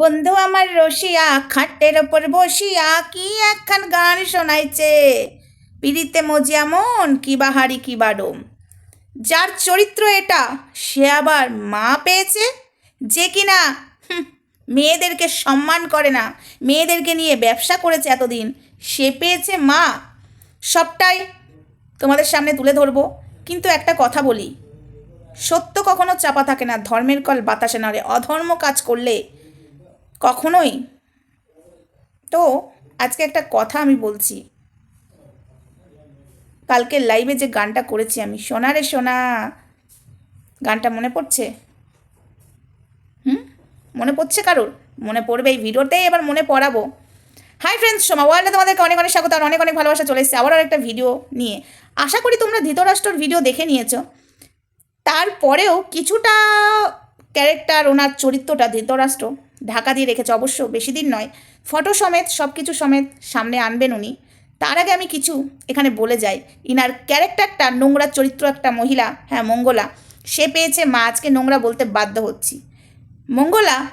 বন্ধু আমার রসিয়া, খাটের ওপর বসিয়া কি একখান গান শোনাইছে? পিড়িতে মজিয়া মন কি বাহারি, কি বাডম যার চরিত্র এটা, সে আবার মা পেয়েছে? যে কিনা মেয়েদেরকে সম্মান করে না, মেয়েদেরকে নিয়ে ব্যবসা করেছে এতদিন, সে পেয়েছে মা। সবটাই তোমাদের সামনে তুলে ধরবো, কিন্তু একটা কথা বলি। সত্য কখনো চাপা থাকে না, ধর্মের কল বাতাসে নাড়ে, অধর্ম কাজ করলে কখনোই। তো আজকে একটা কথা আমি বলছি। কালকে লাইভে যে গানটা করেছি আমি, সোনা রে সোনা। গানটা মনে পড়ছে? হুম? মনে পড়ছে কারোর? মনে পড়বে এই ভিডিওতেই, এবার মনে পড়াবো। হাই ফ্রেন্ডস সোমা ওয়ার্ল্ডে তোমাদেরকে অনেক অনেক স্বাগত আর অনেক অনেক ভালোবাসা চলে এসেছে। আবার একটা ভিডিও নিয়ে। আশা করি তোমরা ধৃতরাষ্ট্রর ভিডিও দেখে নিয়েছো। তারপরেও কিছুটা ক্যারেক্টার, ওনার চরিত্রটা ধৃতরাষ্ট্র। ঢাকা দিয়ে রেখেছে অবশ্য বেশি দিন নয়। ফটো সমেত সব কিছু সমেত সামনে আনবেন উনি। তার আগে আমি কিছু এখানে বলে যাই। ইনার ক্যারেক্টারটা নোংরা চরিত্র একটা মহিলা হ্যাঁ মঙ্গলা। সে পেয়েছে, মা, আজকে নোংরা বলতে বাধ্য হচ্ছি। মঙ্গলা,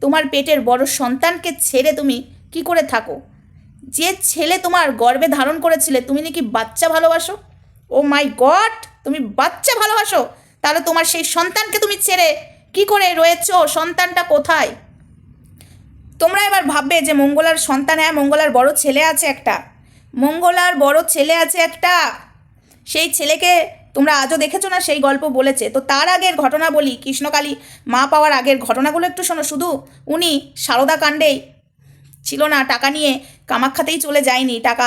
তোমার পেটের বড় সন্তানকে ছেড়ে তুমি কি করে থাকো? যে ছেলে তোমার গর্বে ধারণ করেছিলে, তুমি নাকি বাচ্চা ভালোবাসো? ও মাই গড, তুমি বাচ্চা ভালোবাসো? তাহলে তোমার সেই সন্তানকে তুমি ছেড়ে কি করে রয়েছো? সন্তানটা কোথায়? তোমরা এবার ভাববে যে মঙ্গলার সন্তান হ্যাঁ মঙ্গলার বড় ছেলে আছে একটা। মঙ্গলার বড় ছেলে আছে একটা। সেই ছেলেকে তোমরা আজও দেখেছ না? সেই গল্প বলেছে। তো তার আগের ঘটনা বলি। কৃষ্ণকালী মা পাওয়ার আগের ঘটনাগুলো একটু শোনো। শুধু উনি সারদা কাণ্ডেই ছিল না, টাকা নিয়ে কামাখ্যাতেই চলে যায়নি, টাকা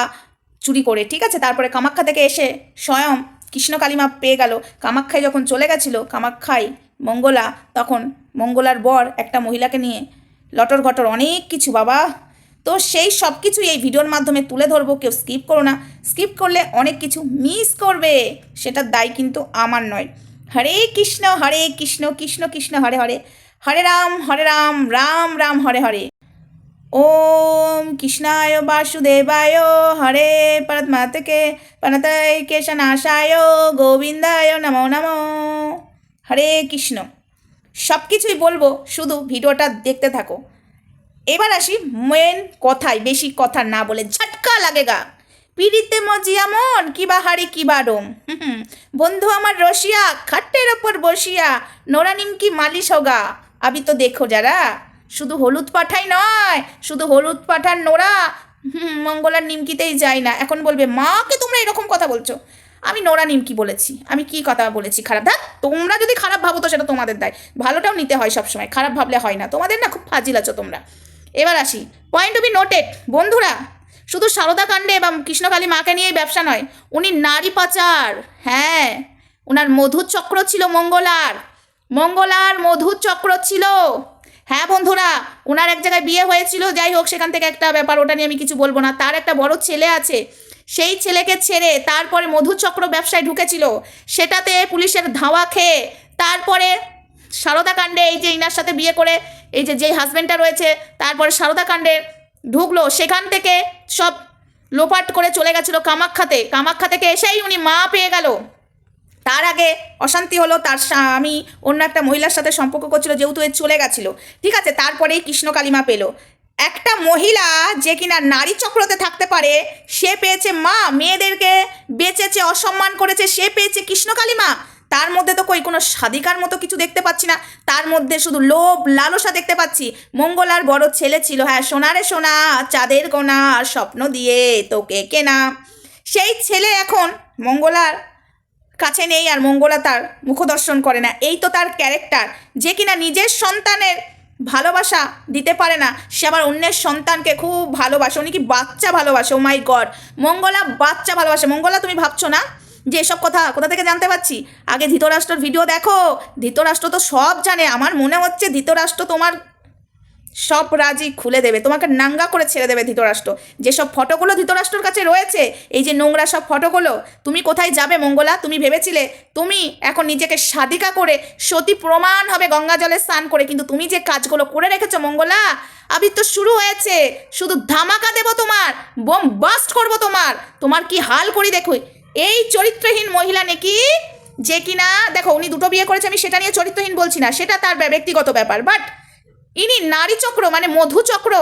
চুরি করে, ঠিক আছে? তারপরে কামাখ্যা থেকে এসে স্বয়ং কৃষ্ণকালী মা পেয়ে গেল। কামাখ্যায় যখন চলে গেছিল, কামাখ্যায় মঙ্গলা তখন মঙ্গলার বর একটা মহিলাকে নিয়ে, লটর ঘটর অনেক কিছু, বাবা। তো সেই সব কিছুই এই ভিডিওর মাধ্যমে তুলে ধরবো, কেউ স্কিপ করো না। স্কিপ করলে অনেক কিছু মিস করবে, সেটার দায় কিন্তু আমার নয়। হরে কৃষ্ণ হরে কৃষ্ণ কৃষ্ণ কৃষ্ণ, হরে হরে। হরে রাম হরে রাম রাম রাম, হরে হরে। ওম কৃষ্ণায় বাসুদেবায়, হরে পরমাত্মকে প্রণতয় কেশনাশায় গোবিন্দায় নমো নমো। হরে কৃষ্ণ। সব কিছুই বলব, শুধু ভিডিওটা দেখতে থাকো। এবার আসি মেন কথায়, বেশি কথা না বলে ঝটকা লাগেগা পিড়িতে মজিয়া মন কিবা হাড়ি কিবা হুম। বন্ধু আমার রসিয়া খাট্টের ওপর বসিয়া নোরা নিমকি মালিশ হোগা আবি তো দেখো যারা, শুধু হলুদ পাঠাই নয়, শুধু হলুদ পাঠার নোরা। মঙ্গলার নিমকিতেই যায় না। এখন বলবে, মাকে তোমরা এরকম কথা বলছো। আমি নোরা নিমকি বলেছি? আমি কি কথা বলেছি? খারাপ। দেখ, তোমরা যদি খারাপ ভাবো তো সেটা তোমাদের দায়। ভালোটাও নিতে হয় সবসময়, খারাপ ভাবলে হয় না। তোমাদের না খুব ফাজিল আছো তোমরা। এবার আসি। পয়েন্ট টু বি নোটেড বন্ধুরা, শুধু সারদা কাণ্ডে বা কৃষ্ণকালী মাকে নিয়েই ব্যবসা নয়, উনি নারী পাচার। হ্যাঁ ওনার মধুর চক্র ছিল মঙ্গলার। মঙ্গলার মধুর চক্র ছিল। হ্যাঁ বন্ধুরা ওনার এক জায়গায় বিয়ে হয়েছিল, যাই হোক, সেখান থেকে একটা ব্যাপার, ওটা নিয়ে আমি কিছু বলব না। তার একটা বড় ছেলে আছে সেই ছেলেকে ছেড়ে তারপরে মধুচক্র ব্যবসায় ঢুকেছিল। সেটাতে পুলিশের ধাওয়া খেয়ে তারপরে সারদা কাণ্ডে এই যে ইনার সাথে বিয়ে করে, এই যে যেই হাজব্যান্ডটা রয়েছে, তারপরে সারদা কাণ্ডে ঢুকলো। সেখান থেকে সব লোপাট করে চলে গেছিল কামাখ্যাতে। কামাখ্যা থেকে এসেই উনি মা পেয়ে গেল। তার আগে অশান্তি হলো, তার আমি অন্য একটা মহিলার সাথে সম্পর্ক করছিল, যেহেতু এ চলে গেছিল। ঠিক আছে, তারপরেই কৃষ্ণ কালিমা পেল। একটা মহিলা যে কিনা নারী চক্রতে থাকতে পারে, সে পেয়েছে মা, মেয়েদেরকে বেঁচেছে, অসম্মান করেছে, সে পেয়েছে কৃষ্ণ কালিমা। তার মধ্যে তো কই কোনো সাধিকার মতো কিছু দেখতে পাচ্ছি না। তার মধ্যে শুধু লোভ, লালসা দেখতে পাচ্ছি। মঙ্গলার বড় ছেলে ছিল হ্যাঁ সোনারে সোনা, চাঁদের কোনা স্বপ্ন দিয়ে তোকে কেনা। সেই ছেলে এখন মঙ্গলার কাছে নেই আর মঙ্গলা তার মুখদর্শন করে না। এই তো তার ক্যারেক্টার। যে কিনা নিজের সন্তানের ভালোবাসা দিতে পারে না। সে আবার অন্যের সন্তানকে খুব ভালোবাসে। উনি কি বাচ্চা ভালোবাসে? ও মাই গড মঙ্গলা বাচ্চা ভালোবাসে। মঙ্গলা, তুমি ভাবছ না যে এসব কথা কোথা থেকে জানতে পারছি? আগে ধৃতরাষ্ট্রর ভিডিও দেখো। ধৃতরাষ্ট্র তো সব জানে। আমার মনে হচ্ছে ধৃতরাষ্ট্র তোমার সব রাজি খুলে দেবে। তোমাকে নাঙ্গা করে ছেড়ে দেবে ধৃতরাষ্ট্র। যেসব ফটোগুলো ধৃতরাষ্ট্রর কাছে রয়েছে, এই যে নোংরা সব ফটোগুলো, তুমি কোথায় যাবে মঙ্গলা? তুমি ভেবেছিলে তুমি এখন নিজেকে সাধিকা করে সতী প্রমাণ হবে গঙ্গা জলে স্নান করে, কিন্তু তুমি যে কাজগুলো করে রেখেছো মঙ্গলা, আবির তো শুরু হয়েছে। শুধু ধামাকা দেবো তোমার, বোম বাস্ট করব তোমার। তোমার কি হাল করি দেখো এই চরিত্রহীন মহিলা নাকি, যে কিনা, দেখো উনি দুটো বিয়ে করেছে, আমি সেটা নিয়ে চরিত্রহীন বলছি না, সেটা তার ব্যক্তিগত ব্যাপার বাট ইনি নারী চক্র মানে মধু চক্র।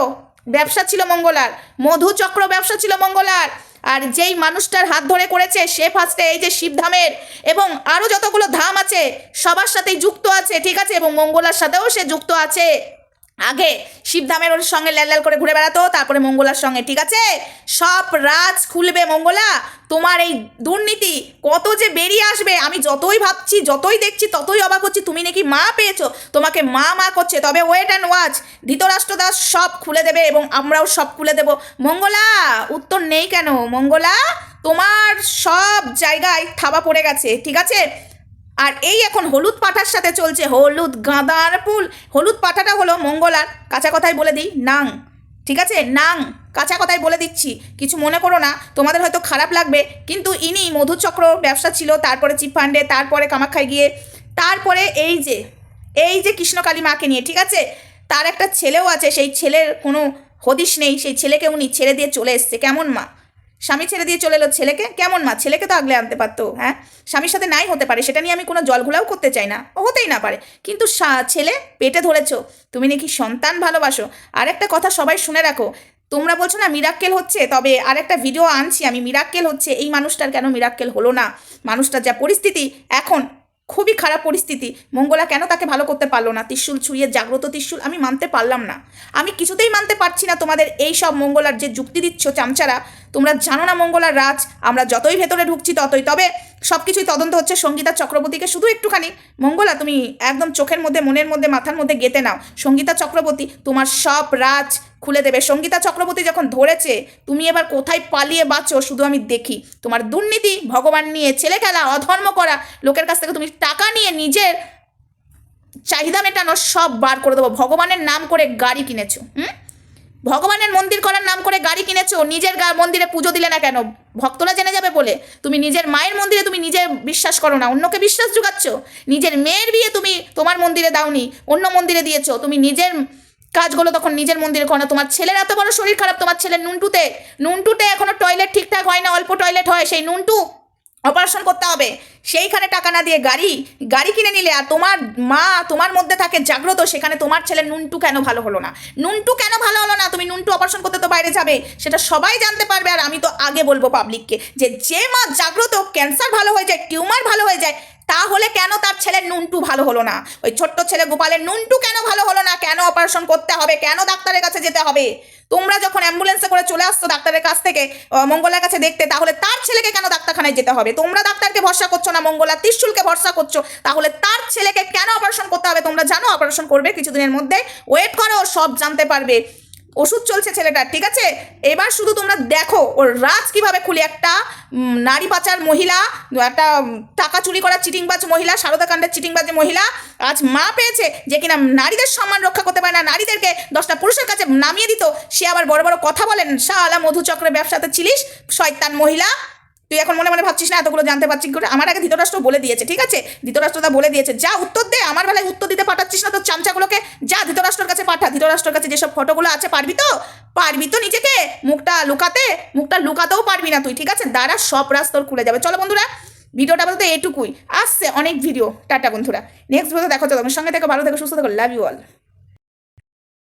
ব্যবসা ছিল মঙ্গলার। মধু চক্র ব্যবসা ছিল মঙ্গলার। আর যেই মানুষটার হাত ধরে করেছে, সে ফার্স্টে এই যে শিবধামের এবং আরও যতগুলো ধাম আছে, সবার সাথেই যুক্ত আছে, ঠিক আছে? এবং মঙ্গলার সাথেও সে যুক্ত আছে। আগে শিবধামের ওর সঙ্গে ল্যাল ল্যাল করে ঘুরে বেড়াতো, তারপরে মঙ্গলার সঙ্গে, ঠিক আছে? সব রাজ খুলবে মঙ্গলা, তোমার এই দুর্নীতি কত যে বেরিয়ে আসবে, আমি যতই ভাবছি, যতই দেখছি, ততই অবাক হচ্ছি, তুমি নাকি মা পেয়েছ? তোমাকে মা মা করছে, তবে wait and watch Dhritarashtra Das সব খুলে দেবে এবং আমরাও সব খুলে দেব। মঙ্গলা, উত্তর নেই কেন? মঙ্গলা, তোমার সব জায়গায় থাবা পড়ে গেছে, ঠিক আছে? আর এই এখন হলুদ পাঠার সাথে চলছে হলুদ গাঁদার ফুল। হলুদ পাঠাটা হলো মঙ্গলার কাঁচা কথায় বলে দিই, নাং। ঠিক আছে? নাং, কাঁচা কথায় বলে দিচ্ছি। কিছু মনে করো না, তোমাদের হয়তো খারাপ লাগবে, কিন্তু ইনি মধুচক্র ব্যবসা ছিল, তারপরে চিপ ফান্ডে, তারপরে কামাখ্যায় গিয়ে, তারপরে এই যে এই যে কৃষ্ণকালী মাকে নিয়ে, ঠিক আছে? তার একটা ছেলেও আছে, সেই ছেলের কোনো হদিশ নেই, সেই ছেলেকে উনি ছেড়ে দিয়ে চলে এসছে। কেমন মা? স্বামী ছেড়ে দিয়ে চলে এলো ছেলেকে? কেমন মা? ছেলেকে তো আগলে আনতে পারতো হ্যাঁ? স্বামীর সাথে নাই হতে পারে, সেটা নিয়ে আমি কোনো জলঘোলাও করতে চাই না। ও হতেই না পারে। কিন্তু ছেলে, পেটে ধরেছো। তুমি নাকি সন্তান ভালোবাসো। আর একটা কথা সবাই শুনে রাখো। তোমরা বলছো না মিরাক্কেল হচ্ছে, তবে আরেকটা ভিডিও আনছি আমি। মিরাক্কেল হচ্ছে, এই মানুষটার কেন মিরাক্কেল হলো না? মানুষটার যা পরিস্থিতি, এখন খুবই খারাপ পরিস্থিতি। মঙ্গলা কেন তাকে ভালো করতে পারল না? ত্রিশুল ছুঁয়ে জাগ্রত ত্রিশুল, আমি মানতে পারলাম না। আমি কিছুতেই মানতে পারছি না তোমাদের এই সব মঙ্গলার যে যুক্তি দিচ্ছ চামচারা। তোমরা জানো না মঙ্গলার রাজ, আমরা যতই ভেতরে ঢুকছি ততই, তবে সব কিছুই তদন্ত হচ্ছে সঙ্গীতা চক্রবর্তীকে শুধু একটুখানি। মঙ্গলা, তুমি একদম চোখের মধ্যে, মনের মধ্যে, মাথার মধ্যে গেতে নাও। সঙ্গীতা চক্রবর্তী, তোমার সব রাজ খুলে দেবে। সঙ্গীতা চক্রবর্তী যখন ধরেছে, তুমি এবার কোথায় পালিয়ে বাঁচো শুধু আমি দেখি। তোমার দুর্নীতি, ভগবান নিয়ে ছেলে খেলা, অধর্ম করা, লোকের কাছ থেকে তুমি টাকা নিয়ে নিজের চাহিদা মেটানো সব বার করে দেবো। ভগবানের নাম করে গাড়ি কিনেছো, হুম? ভগবানের মন্দির করার নাম করে গাড়ি কিনেছো, নিজের মন্দিরে পুজো দিলে না কেন? ভক্তরা জেনে যাবে বলে। তুমি নিজের মায়ের মন্দিরে তুমি নিজে বিশ্বাস করো না, অন্যকে বিশ্বাস জুগাচ্ছ নিজের মেয়ের বিয়ে তুমি তোমার মন্দিরে দাওনি, অন্য মন্দিরে দিয়েছ। তুমি নিজের কাজগুলো তখন নিজের মন্দিরে করো না। তোমার ছেলের এত বড় শরীর খারাপ, তোমার ছেলের নুনটুতে নুনটুতে এখনও টয়লেট ঠিকঠাক হয় না, অল্প টয়লেট হয়, সেই নুনটু অপারেশন করতে হবে। সেইখানে টাকা না দিয়ে গাড়ি গাড়ি কিনে নিলে আর তোমার মা তোমার মধ্যে থাকে জাগ্রত, সেখানে তোমার ছেলে নুনটু কেন ভালো হলো না? নুনটু কেন ভালো হলো না? তুমি নুনটু অপারেশন করতে তো বাইরে যাবে। সেটা সবাই জানতে পারবে আর আমি তো আগে বলব পাবলিককে যে যে মা জাগ্রত ক্যান্সার ভালো হয়ে যায় টিউমার ভালো হয়ে যায়, তাহলে কেন তার ছেলের নুনটু ভালো হলো না? ওই ছোট্ট ছেলে গোপালের নুনটু কেন ভালো হলো না? কেন অপারেশন করতে হবে? কেন ডাক্তারের কাছে যেতে হবে? তোমরা যখন অ্যাম্বুলেন্সে করে চলে আসছো ডাক্তারের কাছ থেকে মঙ্গলার কাছে দেখতে, তাহলে তার ছেলেকে কেন ডাক্তারখানায় যেতে হবে? তোমরা ডাক্তারকে ভরসা করছ না, মঙ্গলা ত্রিশুলকে ভরসা করছ, তাহলে তার ছেলেকে কেন অপারেশন করতে হবে? তোমরা জানো অপারেশন করবে কিছুদিনের মধ্যে। ওয়েট করো, সব জানতে পারবে। ওষুধ চলছে ছেলেটার, ঠিক আছে? এবার শুধু তোমরা দেখো, ওর রাজ কীভাবে খুলে একটা নারী পাচার মহিলা, একটা টাকা চুরি করা চিটিংবাজ মহিলা, সারদা কাণ্ডের চিটিংবাজ মহিলা, আজ মা পেয়েছে যে কিনা নারীদের সম্মান রক্ষা করতে পারে না, নারীদেরকে দশটা পুরুষের কাছে নামিয়ে দিত। সে আবার বড় বড় কথা বলেন শাহ মধুচক্রের ব্যবসাতে ছিলিস, শয়তান মহিলা। তুই এখন মনে মনে ভাবছিস না, এতগুলো জানতে পারছিস করে? আমার আগে ধৃতরাষ্ট্র বলে দিয়েছে, ঠিক আছে? ধৃতরাষ্ট্রদা বলে দিয়েছে। যা উত্তর দে, আমার বেলায় উত্তর দিতে পাঠাচ্ছিস না তো চামচাগুলোকে। যা পাঠা ধৃতরাষ্ট্রের কাছে যেসব ফটোগুলো আছে, পারবি তো? পারবি তো নিজেকে? মুখটা লুকাতে? মুখটা লুকাতেও পারবি না তুই, ঠিক আছে? দ্বারা সব রাস্তর খুলে যাবে। চলো বন্ধুরা, ভিডিওটা বলতে এটুকুই। আসছে অনেক ভিডিও। টাটা বন্ধুরা। নেক্সট ভিডিও দেখো তোমার সঙ্গে। থেকে ভালো থেকে, সুস্থ থাকো। Love you all